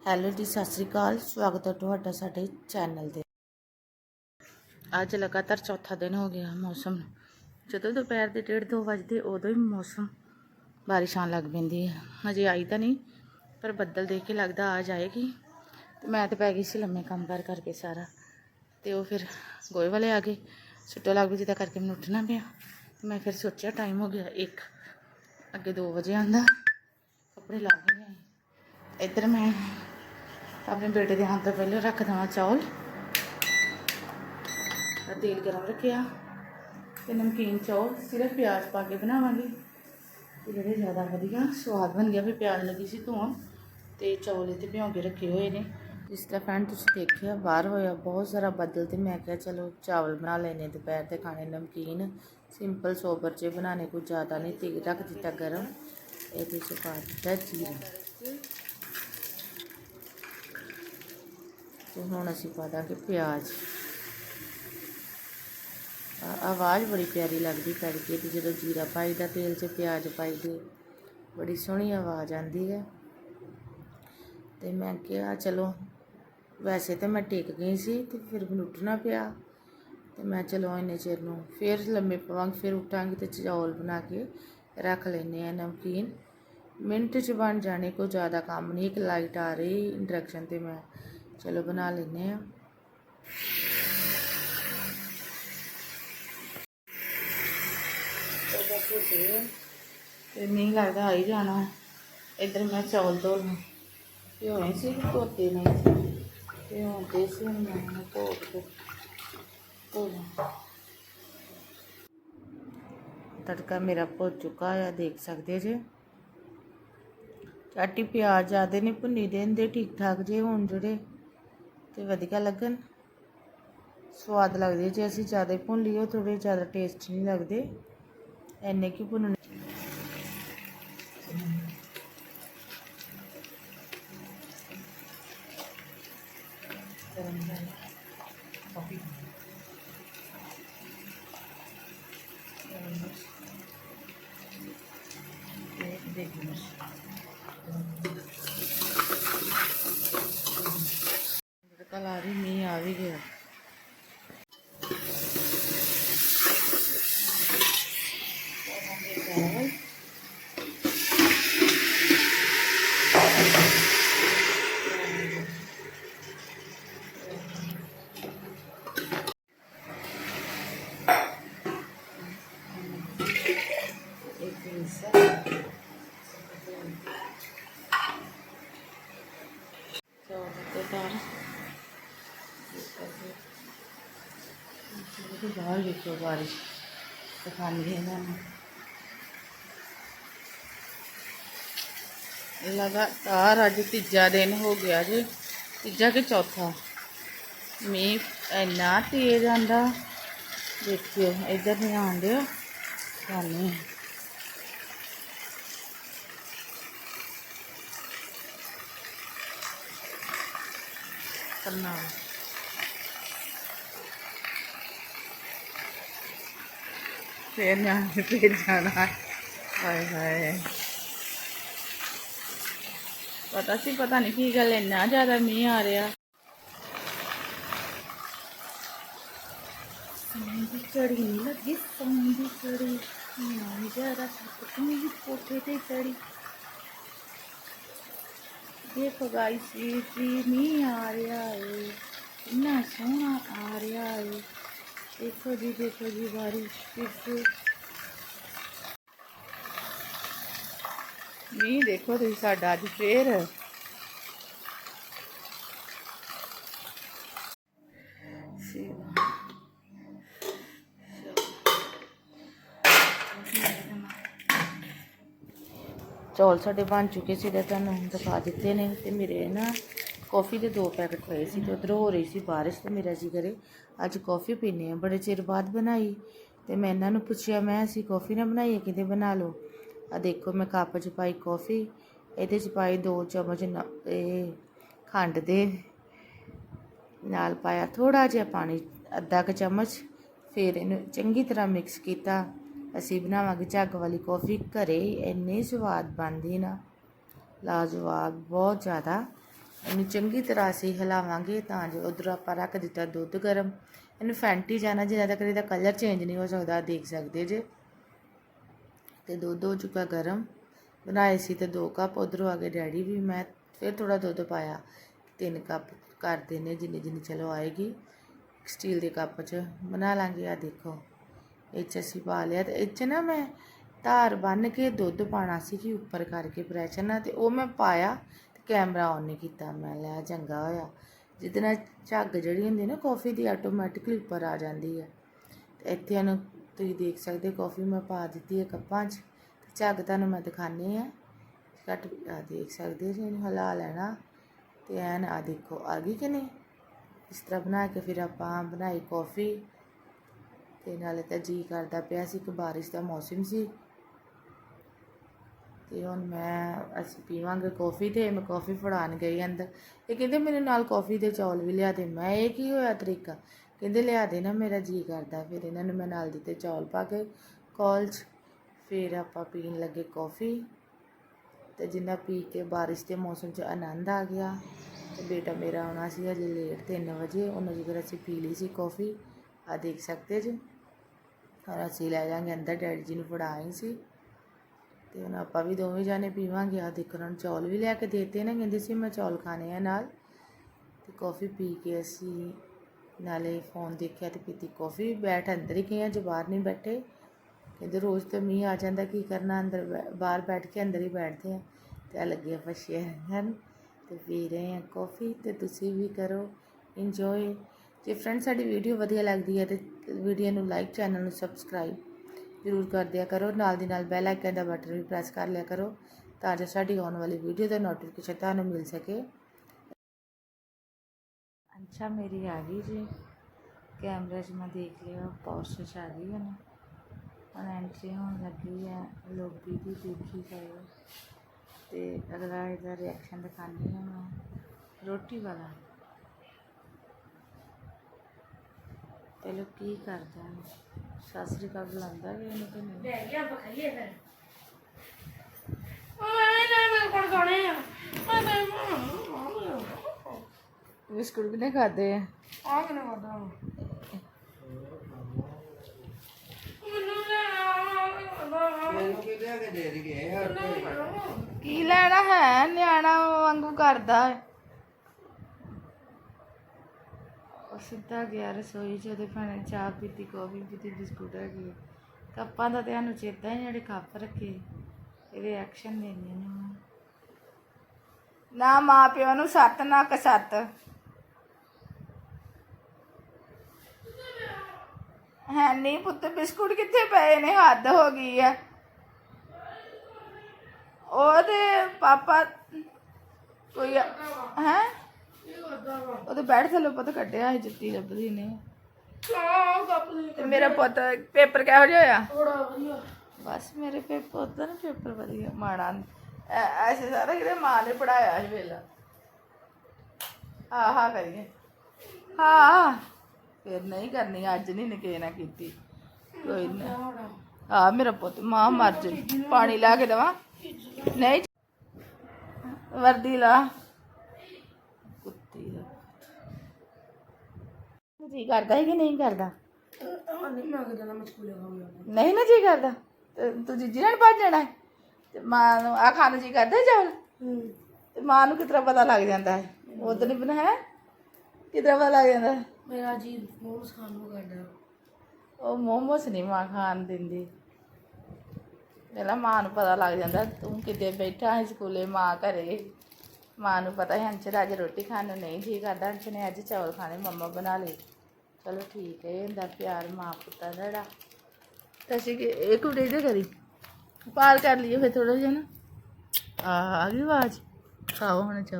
Hello ਜੀ, ਸਤਿ ਸ੍ਰੀ ਅਕਾਲ। ਸਵਾਗਤ ਹੈ ਤੁਹਾਡਾ ਸਾਡੇ ਚੈਨਲ ਤੇ। ਅੱਜ ਲਗਾਤਾਰ ਚੌਥਾ ਦਿਨ ਹੋ ਗਿਆ ਮੌਸਮ ਜਦੋਂ ਦੁਪਹਿਰ ਦੇ 1:30 ਵਜੇ ਉਦੋਂ ਹੀ ਮੌਸਮ ਬਾਰਿਸ਼ ਆਉਣ ਲੱਗ ਪੈਂਦੀ ਹੈ ਹਜੇ ਆਈ ਤਾਂ ਨਹੀਂ, ਪਰ ਬੱਦਲ ਦੇਖ ਕੇ ਲੱਗਦਾ ਆ ਜਾਏਗੀ। ਤੇ ਮੈਂ ਤੇ ਪੈ ਗਈ ਸੀ ਲੰਮੇ ਕੰਮ ਕਰ ਕਰਕੇ ਸਾਰਾ। ਤੇ ਉਹ ਫਿਰ ਗੋਏ ਵਾਲੇ ਆ ਗਏ। ਸੁੱਟੋ ਲੱਗ ਪਈ ਜਿਹਦਾ ਕਰਕੇ ਮੈਨੂੰ ਉੱਠਣਾ ਪਿਆ। ਮੈਂ ਫਿਰ ਸੋਚਿਆ ਟਾਈਮ ਹੋ ਗਿਆ 1 ਅੱਗੇ 2 ਵਜੇ ਆਂਦਾ ਕੱਪੜੇ ਲਾ ਕੇ ਲਿਆਈ ਇੱਧਰ ਮੈਂ ਆਪਣੇ ਬੇਟੇ ਦੇ ਹੱਥ ਤੋਂ ਪਹਿਲਾਂ ਰੱਖ ਦਵਾਂ ਚੌਲ। ਤੇਲ ਗਰਮ ਰੱਖਿਆ। ਤੇ ਨਮਕੀਨ ਚੌਲ, ਸਿਰਫ ਪਿਆਜ਼ ਪਾ ਕੇ ਬਣਾਵਾਂਗੇ। ਤੇ ਜਿਹੜੇ ਜ਼ਿਆਦਾ ਵਧੀਆ ਸਵਾਦ ਬਣ ਗਿਆ ਵੀ ਪਿਆਜ਼ ਲੱਗੀ ਸੀ ਧੋਣ। ਤੇ ਚੌਲ ਇਹਦੇ ਭਿਉਂ ਕੇ ਰੱਖੇ ਹੋਏ ਨੇ। ਜਿਸ ਤਰ੍ਹਾਂ ਫੈਨ ਤੁਸੀਂ ਦੇਖਿਆ, ਬਾਹਰ ਹੋਇਆ ਬਹੁਤ ਸਾਰਾ ਬੱਦਲ ਤੇ ਮੈਂ ਕਿਹਾ, ਚਲੋ ਚਾਵਲ ਬਣਾ ਲੈਨੇ ਦੁਪਹਿਰ ਦੇ ਖਾਣੇ ਨਮਕੀਨ। ਸਿੰਪਲ ਸੋਬਰ ਜੇ ਬਣਾਣੇ ਕੋਈ ਜ਼ਿਆਦਾ ਨਹੀਂ ਤੇਲ ਰੱਖ ਦਿੱਤਾ ਗਰਮ। ਇਹਦੇ ਚ ਪਾ ਦਿੱਤਾ ਜੀਰਾ। ਤੇ ਹੁਣ ਅਸੀਂ ਪਾ ਦਾਂਗੇ ਪਿਆਜ਼ ਆਵਾਜ਼ ਬੜੀ ਪਿਆਰੀ ਲੱਗਦੀ ਤੜਕੇ ਦੀ, ਜਦੋਂ ਜੀਰਾ ਪਾਈਦਾ ਤੇਲ 'ਚ ਪਿਆਜ਼ ਪਾਈਦੇ ਬੜੀ ਸੋਹਣੀ ਆਵਾਜ਼ ਆਉਂਦੀ ਹੈ। ਤੇ ਮੈਂ ਕਿਹਾ, ਚਲੋ, ਵੈਸੇ ਤਾਂ ਮੈਂ ਟਿਕ ਗਈ ਸੀ ਤੇ ਫਿਰ ਮੈਨੂੰ ਉੱਠਣਾ ਪਿਆ। ਤੇ ਮੈਂ ਚਲੋ ਇੰਨੇ ਚਿਰ ਨੂੰ ਫਿਰ ਲੰਮੇ ਪਵਾਂਗੇ ਫਿਰ ਉੱਠਾਂਗੇ ਤੇ ਚੌਲ ਬਣਾ ਕੇ ਰੱਖ ਲੈਨੇ ਆ ਨਮਕੀਨ। ਮਿੰਟ 'ਚ ਬਣ ਜਾਣੇ, ਕੋਈ ਜ਼ਿਆਦਾ ਕੰਮ ਨਹੀਂ, ਇੱਕ ਲਾਈਟ ਆ ਰਹੀ ਇੰਡਕਸ਼ਨ ਤੇ ਮੈਂ ਚਲੋ ਬਣਾ ਲੈਨੇ ਆ ਤੇ ਨਹੀਂ ਲੱਗਦਾ ਆ ਹੀ ਜਾਣਾ ਇੱਧਰ ਮੈਂ ਚੌਲ ਧੋ ਲਾਂ ਤੇ ਹੋਏ ਸੀ ਕਿ ਧੋਤੇ ਨਹੀਂ ਤੇ ਹੁਣ ਤੇ ਸੀ ਹੁਣ ਮੈਂ ਇਹਨੂੰ ਧੋ ਕੇ ਧੋ ਲਾਂ ਤੜਕਾ ਮੇਰਾ ਭੁੱਜ ਚੁੱਕਾ ਆ ਦੇਖ ਸਕਦੇ ਜੇ ਚਾਟੀ ਪਿਆਜ਼ ਜ਼ਿਆਦੇ ਨਹੀਂ ਭੁੰਨੀ ਦੇ ਹੁੰਦੇ ਠੀਕ ਠਾਕ ਜੇ ਹੁਣ ਜਿਹੜੇ ਤੇ ਵਧੀਆ ਲੱਗਣ। ਸਵਾਦ ਲੱਗਦੇ ਜੇ ਅਸੀਂ ਜ਼ਿਆਦਾ ਭੁੰਨ ਲਈਏ ਥੋੜੇ ਜ਼ਿਆਦਾ ਟੇਸਟੀ ਨਹੀਂ ਲੱਗਦੇ। ਐਨੇ ਕਿ ਭੁੰਨਣੇ ਚੱਕਲ ਆ ਵੀ ਮੀਂਹ ਆ ਵੀ ਗਿਆ Então, vou tentar. तो देखो बाहर देखो बारिश तो पानी घेरा लगातार अज तीजा दिन हो गया जी। तीजा के चौथा। मीह इन्ना तेज आंदा। देखियो, इधर नहीं आन दो करना ਕਰਨਾ ਫੇਰ ਨਿਆਣੇ ਫੇਰ ਜਾਣਾ ਹਾਏ ਹਾਏ ਪਤਾ ਸੀ ਪਤਾ ਨਹੀਂ ਕੀ ਗੱਲ ਇੰਨਾ ਜ਼ਿਆਦਾ ਮੀਂਹ ਆ ਰਿਹਾ ਸੰਦੀ ਚੜੀ ਨਹੀਂ ਲੱਗੀ ਸੰਦੀ ਚੜੀ ਨਾ ਜਰਾ ਸੱਤ ਤੂੰ ਵੀ ਕੋਠੇ ਤੇ ਚੜੀ ਦੇਖੋ ਗਾਇਸ ਇਹ ਜੀ ਮੀਂਹ ਆ ਰਿਹਾ ਏ ਇੰਨਾ ਸੋਹਣਾ ਆ ਰਿਹਾ ਏ ਦੇਖੋ ਜੀ ਦੇਖੋ ਜੀ, ਬਾਰਿਸ਼ ਕਿੱਥੇ ਮੀਂਹ ਦੇਖੋ ਤੁਸੀਂ ਸਾਡਾ ਅੱਜ ਫੇਰ। ਚੌਲ ਸਾਡੇ ਬਣ ਚੁੱਕੇ ਸੀ ਤੇ ਤੁਹਾਨੂੰ ਦਿਖਾ ਦਿੱਤੇ ਨੇ ਤੇ ਮੇਰੇ ਨਾ ਕੌਫੀ ਦੇ ਦੋ ਪੈਕਟ ਪਏ ਸੀ ਤੇ ਉਧਰ ਹੋ ਰਹੀ ਸੀ ਬਾਰਿਸ਼ ਤੇ ਮੇਰਾ ਜੀ ਕਰੇ, ਅੱਜ ਕੌਫੀ ਪੀਨੇ ਆ ਬੜੇ ਚਿਰ ਬਾਅਦ ਬਣਾਈ ਤੇ ਮੈਂ ਇਹਨਾਂ ਨੂੰ ਪੁੱਛਿਆ, ਮੈਂ ਅਸੀਂ ਕੌਫੀ ਨਾ ਬਣਾਈਏ, ਕਿਤੇ ਬਣਾ ਲਓ? ਆ ਦੇਖੋ, ਮੈਂ ਕੱਪ 'ਚ ਪਾਈ ਕੌਫੀ, ਇਹਦੇ 'ਚ ਪਾਈ ਦੋ ਚਮਚ ਨ- ਇਹ ਖੰਡ ਦੇ ਨਾਲ ਪਾਇਆ ਥੋੜਾ ਜਿਹਾ ਪਾਣੀ, ਅੱਧਾ ਕੁ ਚਮਚ। ਫਿਰ ਇਹਨੂੰ ਚੰਗੀ ਤਰ੍ਹਾਂ ਮਿਕਸ ਕੀਤਾ। ਅਸੀਂ ਬਣਾਵਾਂਗੇ ਝੱਗ ਵਾਲੀ ਕੌਫੀ। ਘਰੇ ਇੰਨੀ ਸਵਾਦ ਬਣਦੀ ਨਾ, ਲਾਜਵਾਬ, ਬਹੁਤ ਜ਼ਿਆਦਾ ਇਹਨੂੰ ਚੰਗੀ ਤਰ੍ਹਾਂ ਅਸੀਂ ਹਿਲਾਵਾਂਗੇ ਤਾਂ ਜੋ ਉਧਰ ਆਪਾਂ ਰੱਖ ਦਿੱਤਾ ਦੁੱਧ ਗਰਮ। ਇਹਨੂੰ ਫੈਂਟੀ ਜਾਣਾ, ਜਿੰਨਾ ਤੱਕ ਇਹਦਾ ਕਲਰ ਚੇਂਜ ਨਹੀਂ ਹੋ ਸਕਦਾ ਦੇਖ ਸਕਦੇ ਜੇ। ਤੇ ਦੁੱਧ ਹੋ ਚੁੱਕਾ ਗਰਮ। ਬਣਾਏ ਸੀ ਤੇ 2 ਕੱਪ, ਉਧਰੋਂ ਆ ਗਏ ਡੈਡੀ ਵੀ। ਮੈਂ ਫਿਰ ਥੋੜਾ ਦੁੱਧ ਪਾਇਆ। 3 ਕੱਪ ਕਰ ਦੇਣੇ ਜਿੰਨੀ ਜਿੰਨੀ ਚਲੋ ਆਏਗੀ। ਸਟੀਲ ਦੇ ਕੱਪ 'ਚ ਬਣਾ ਲਾਂਗੇ ਆ ਦੇਖੋ। ਇਹ 'ਚ ਅਸੀਂ ਪਾ ਲਿਆ ਤੇ ਇਹ 'ਚ ਨਾ ਮੈਂ ਧਾਰ ਬੰਨ ਕੇ ਦੁੱਧ ਪਾਣਾ ਸੀ ਕਿ ਉੱਪਰ ਕਰਕੇ ਪ੍ਰੈਸ਼ਰ ਨਾਲ ਤੇ ਉਹ ਮੈਂ ਪਾਇਆ। ਕੈਮਰਾ ਔਨ ਨਹੀਂ ਕੀਤਾ। ਮੈਂ ਲਿਆ ਚੰਗਾ ਹੋਇਆ। ਜਿਹਦੇ ਨਾਲ ਝੱਗ ਜਿਹੜੀ ਹੁੰਦੀ ਨਾ ਕਾਫੀ ਦੀ ਆਟੋਮੈਟਿਕਲੀ ਉੱਪਰ ਆ ਜਾਂਦੀ ਹੈ ਤੇ ਇੱਥੇ ਇਹਨੂੰ ਤੁਸੀਂ ਦੇਖ ਸਕਦੇ ਕਾਫੀ ਮੈਂ ਪਾ ਦਿੱਤੀ ਹੈ ਕੱਪਾਂ 'ਚ। ਤੇ ਝੱਗ ਤੁਹਾਨੂੰ ਮੈਂ ਦਿਖਾਣੀ ਹੈ ਘੱਟ, ਆ ਦੇਖ ਸਕਦੇ ਜੀ ਇਹਨੂੰ ਹਿਲਾ ਲੈਣਾ। ਤੇ ਐਨ ਆ ਦੇਖੋ, ਆ ਗਈ ਕਿ ਨਹੀਂ? ਇਸ ਤਰ੍ਹਾਂ ਬਣਾ ਕੇ ਫਿਰ ਆਪਾਂ ਬਣਾਈ ਕਾਫੀ ਤੇ ਨਾਲੇ ਤਾਂ ਜੀ ਕਰਦਾ ਪਿਆ ਸੀ ਕਿ ਬਾਰਿਸ਼ ਦਾ ਮੌਸਮ ਸੀ। ਤੇ ਹੁਣ ਮੈਂ ਅਸੀਂ ਪੀਵਾਂਗੇ ਕਾਫੀ ਤੇ, ਮੈਂ ਕਾਫੀ ਫੜਾਣ ਗਈ ਅੰਦਰ। ਇਹ ਕਹਿੰਦੇ ਮੇਰੇ ਨਾਲ ਕਾਫੀ ਦੇ ਚੌਲ ਵੀ ਲਿਆ ਦੇ। ਮੈਂ ਇਹ ਕੀ ਹੋਇਆ ਤਰੀਕਾ? ਕਹਿੰਦੇ ਲਿਆ ਦੇ ਨਾ, ਮੇਰਾ ਜੀ ਕਰਦਾ। ਫਿਰ ਇਹਨਾਂ ਨੂੰ ਮੈਂ ਨਾਲ ਦਿੱਤੇ ਚੌਲ ਪਾ ਕੇ ਕੌਲ 'ਚ। ਫਿਰ ਆਪਾਂ ਪੀਣ ਲੱਗੇ ਕਾਫੀ ਤੇ ਜਿੰਨਾ ਪੀ ਕੇ ਬਾਰਿਸ਼ ਦੇ ਮੌਸਮ 'ਚ ਆਨੰਦ ਆ ਗਿਆ। ਤੇ ਬੇਟਾ ਮੇਰਾ ਆਉਣਾ ਸੀ ਅਜੇ ਲੇਟ 3 ਵਜੇ। ਉਹਨਾਂ ਜਿਗਰ ਅਸੀਂ ਪੀ ਲਈ ਸੀ ਕਾਫੀ ਆ ਦੇਖ ਸਕਦੇ ਜੀ? ਔਰ ਅਸੀਂ ਲੈ ਜਾਾਂਗੇ ਅੰਦਰ ਡੈਡੀ ਜੀ ਨੂੰ ਫੜਾਈ ਸੀ। ਤੇ ਹੁਣ ਆਪਾਂ ਵੀ ਦੋਵੇਂ ਜਾਣੇ ਪੀਵਾਂਗੇ। ਆ ਦੇਖੋ, ਉਹਨਾਂ ਚੌਲ ਵੀ ਲੈ ਕੇ ਦੇਤੇ ਨਾ। ਕਹਿੰਦੇ ਸੀ, ਮੈਂ ਚੌਲ ਖਾਣੇ ਆ ਨਾਲ। ਤੇ ਕਾਫੀ ਪੀ ਕੇ ਅਸੀਂ ਨਾਲੇ ਫੋਨ ਦੇਖਿਆ ਤੇ ਪੀਤੀ ਕਾਫੀ ਬੈਠ ਅੰਦਰ ਹੀ ਗਏ ਆ ਜੋ ਬਾਹਰ ਨਹੀਂ ਬੈਠੇ। ਕਹਿੰਦੇ, ਰੋਜ਼ ਤਾਂ ਮੀਂਹ ਆ ਜਾਂਦਾ, ਕੀ ਕਰਨਾ? ਅੰਦਰ ਬੈ- ਬਾਹਰ ਬੈਠ ਕੇ ਅੰਦਰ ਹੀ ਬੈਠਦੇ ਆ ਤੇ ਆ ਲੱਗੇ ਆਪਾਂ ਸ਼ੇਅਰ ਹਨ ਤੇ ਪੀ ਰਹੇ ਆ ਕਾਫੀ ਤੇ ਤੁਸੀਂ ਵੀ ਕਰੋ। ਇੰਜੋਏ ਜੇ ਫਰੈਂਡ ਸਾਡੀ ਵੀਡੀਓ ਵਧੀਆ ਲੱਗਦੀ ਹੈ ਤੇ ਵੀਡੀਓ ਨੂੰ ਲਾਈਕ ਚੈਨਲ ਨੂੰ ਸਬਸਕ੍ਰਾਈਬ ਜ਼ਰੂਰ ਕਰ ਦਿਆ ਕਰੋ। ਨਾਲ ਦੀ ਨਾਲ ਬੈਲ ਆਈਕਨ ਦਾ ਬਟਨ ਵੀ ਪ੍ਰੈਸ ਕਰ ਲਿਆ ਕਰੋ ਤਾਂ ਜੋ ਸਾਡੀ ਆਉਣ ਵਾਲੀ ਵੀਡੀਓ ਦਾ ਨੋਟੀਫਿਕੇਸ਼ਨ ਤੁਹਾਨੂੰ ਮਿਲ ਸਕੇ। ਅੱਛਾ, ਮੇਰੀ ਆ ਗਈ ਜੀ। ਕੈਮਰੇ 'ਚ ਮੈਂ ਦੇਖ ਲਿਆ ਪੋਸਟ 'ਚ ਆ ਗਈ ਹੈ ਨਾ ਹੁਣ ਐਂਟਰੀ ਹੋਣ ਲੱਗੀ ਹੈ ਲੋਬੀ ਦੀ ਦੇਖੀ ਜਾਓ। ਤੇ ਅਗਲਾ ਇਹਦਾ ਰਿਐਕਸ਼ਨ ਦਿਖਾਉਂਦੀ ਹਾਂ ਮੈਂ। ਰੋਟੀ ਵਾਲਾ। ਚਲੋ ਕੀ ਕਰਦਾ ਹੈ ਸਤਿ ਸ੍ਰੀ ਅਕਾਲ ਬੁਲਾਉਂਦਾ ਵੀ ਇਹਨੂੰ ਕਿ ਨਹੀਂ। ਲੈ ਗਿਆ ਬਖਾਈਏ ਫਿਰ। ਓਏ ਨਾ ਮੈਂ ਕੋਲ ਗਾਣੇ ਆ। ਓਏ ਮੈਂ ਬਿਸਕੁਟ ਵੀ ਨਹੀਂ ਖਾਦੇ ਆ। ਆ। ਮੈਨੂੰ ਲੈਣਾ ਮੈਨੂੰ ਕੀ ਲਿਆ ਕੇ ਦੇ ਦਈਏ ਹਰ ਕੋਈ ਕੀ ਲੈਣਾ ਹੈ? ਨਿਆਣਾ ਵਾਂਗੂ ਕਰਦਾ ਹੈ ਉਹ ਸਿੱਧਾ ਗਿਆ ਰਸੋਈ ਚ, ਉਹਦੇ ਭੈਣੇ ਚਾਹ ਪੀਤੀ ਕੌਫੀ ਪੀਤੀ, ਬਿਸਕੁਟ ਹੈਗੇ। ਕੱਪਾਂ ਦਾ ਤੇ ਸਾਨੂੰ ਚੇਤਾ ਹੀ ਜਿਹੜੇ ਕੱਪ ਰੱਖੇ। ਇਹਦੇ ਐਕਸ਼ਨ ਦੇਣੇ ਨੇ ਨਾ ਮਾਂ ਪਿਓ ਨੂੰ ਸੱਤ, ਨਾ ਕਸੱਤ ਹੈ ਨਹੀਂ ਪੁੱਤ, ਬਿਸਕੁਟ ਕਿੱਥੇ ਪਏ ਨੇ? ਹੱਦ ਹੋ ਗਈ ਆ। ਉਹਦੇ ਪਾਪਾ, ਕੋਈ ਹੈ? ਉਹਦੇ ਬੈਠ ਥੱਲੇ ਪੁੱਤ ਕੱਢਿਆ ਸੀ ਜੁੱਤੀ ਲੱਭਦੀ ਨੇ। ਤੇ ਮੇਰਾ ਪੁੱਤ ਪੇਪਰ ਕਿਹੋ ਜਿਹਾ ਹੋਇਆ? ਥੋੜਾ ਵਧੀਆ। ਬਸ ਮੇਰੇ ਪੇਪਰ ਉਦਾਂ ਨਾ ਪੇਪਰ ਵਧੀਆ ਮਾੜਾ ਐਸੇ ਸਾਰਾ ਕਿਤੇ ਮਾਂ ਨੇ ਪੜਾਇਆ ਸੀ ਵੇਲਾ। ਆਹ ਕਰੀਏ। ਹਾਂ ਫਿਰ ਨਹੀਂ ਕਰਨੀ ਅੱਜ ਨਹੀਂ ਨਿਕੇ ਨਾ ਕੀਤੀ। ਕੋਈ ਨਾ। ਆ ਮੇਰਾ ਪੁੱਤ ਮਾਂ ਮਰ ਜੇ ਪਾਣੀ ਲਾ ਕੇ ਦਵਾ। ਨਹੀਂ। ਵਰਦੀ ਲਾ ਕੁੱਤੀ ਦਾ ਜੀ ਕਰਦਾ ਹੈ ਕਿ ਨਹੀਂ ਕਰਦਾ? ਨਹੀਂ ਮੈਂ ਕਿਦਾਂ ਮੈਂ ਸਕੂਲੇ ਖਾਉਂਗਾ ਨਹੀਂ ਨਾ ਜੀ ਕਰਦਾ। ਤੇ ਤੂੰ ਜੀਜੀ ਨਾਲ ਭੱਜ ਜਾਣਾ। ਹੈ? ਤੇ ਮਾਂ ਨੂੰ ਆ ਖਾਣ ਨੂੰ ਜੀ ਕਰਦਾ ਚਾਵਲ? ਹੂੰ। ਤੇ ਮਾਂ ਨੂੰ ਕਿਤਰਾ ਪਤਾ ਲੱਗ ਜਾਂਦਾ ਹੈ? ਉਦੋਂ ਨਹੀਂ ਬਣਾ ਹੈ? ਕਿਤਰਾ ਪਤਾ ਲੱਗ ਜਾਂਦਾ ਹੈ? ਮੇਰਾ ਜੀ ਮੋਮਸ ਖਾਣ ਨੂੰ ਕਰਦਾ। ਉਹ ਮੋਮੋਸ ਨਹੀਂ ਮਾਂ ਖਾਣ ਦਿੰਦੀ। ਪਹਿਲਾਂ ਮਾਂ ਨੂੰ ਪਤਾ ਲੱਗ ਜਾਂਦਾ ਤੂੰ ਕਿਤੇ ਬੈਠਾ ਹੈ ਸਕੂਲੇ ਮਾਂ ਘਰੇ। ਮਾਂ ਨੂੰ ਪਤਾ ਹੈ ਅੰਚਰ ਅੱਜ ਰੋਟੀ ਖਾਣ ਨੂੰ ਨਹੀਂ ਜੀ ਕਰਦਾ ਅੰਚਰ ਨੇ ਅੱਜ ਚਾਵਲ ਖਾਣੇ, ਮੰਮਾ ਬਣਾ ਲਈ ਚਲੋ ਠੀਕ ਹੈ, ਇਹ ਹੁੰਦਾ ਪਿਆਰ ਮਾਂ ਪੁੱਤਾਂ ਦਾ ਜਿਹੜਾ। ਤਾਂ ਅਸੀਂ ਕਿ ਇੱਕ ਮਿੰਟ ਇਹਦੇ ਕਰੀ ਪਾਲ ਕਰ ਲਈਏ ਫਿਰ ਥੋੜਾ ਜਿਹਾ ਨਾ। ਆ ਆ ਗਈ ਆਵਾਜ਼? ਖਾਓ ਹੁਣ ਚਲੋ।